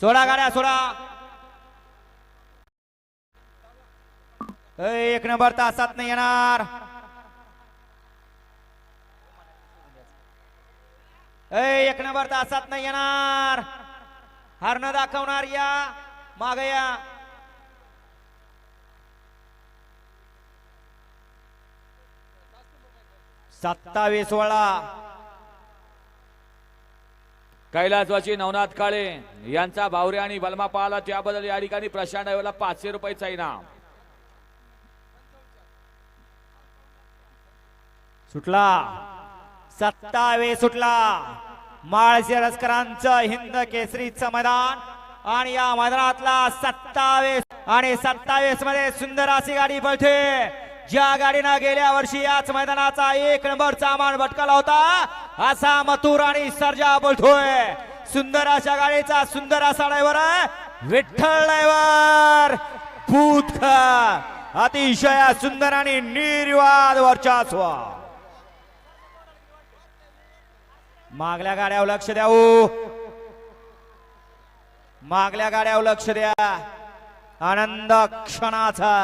सोडा गाड्या सोडा. एक नंबर तासात नाही येणार. एक नंबर तासात नाही येणार. हरण दाखवणार या माग या. सत्तावीस वेळा. कैलासवासी नवनाथ काळे यांचा भावरे आणि बलमा पाहला. त्याबद्दल या ठिकाणी प्रशांत आयोगाला पाचशे रुपयेचा इनाम. सुटला. सत्तावे सुटला. माळशिरस्करांचं हिंद केसरीचं मैदान. आणि या मैदानातला सत्तावीस आणि सत्तावीसमध्ये सुंदर अशी गाडी पळते. ज्या गाडीनं गेल्या वर्षी याच मैदानाचा एक नंबरचा मान भटकाला होता असा मथुर आणि सर्जा बोलतोय सुंदर अशा गाडीचा सुंदर असा ड्रायव्हर विठ्ठल ड्रायव्हर भूतकर अतिशय सुंदर आणि निर्वाद वर्चस्व. मागल्या गाड्यावर लक्ष द्याऊ मागल्या गाड्यावर लक्ष द्या. आनंद क्षणाचा.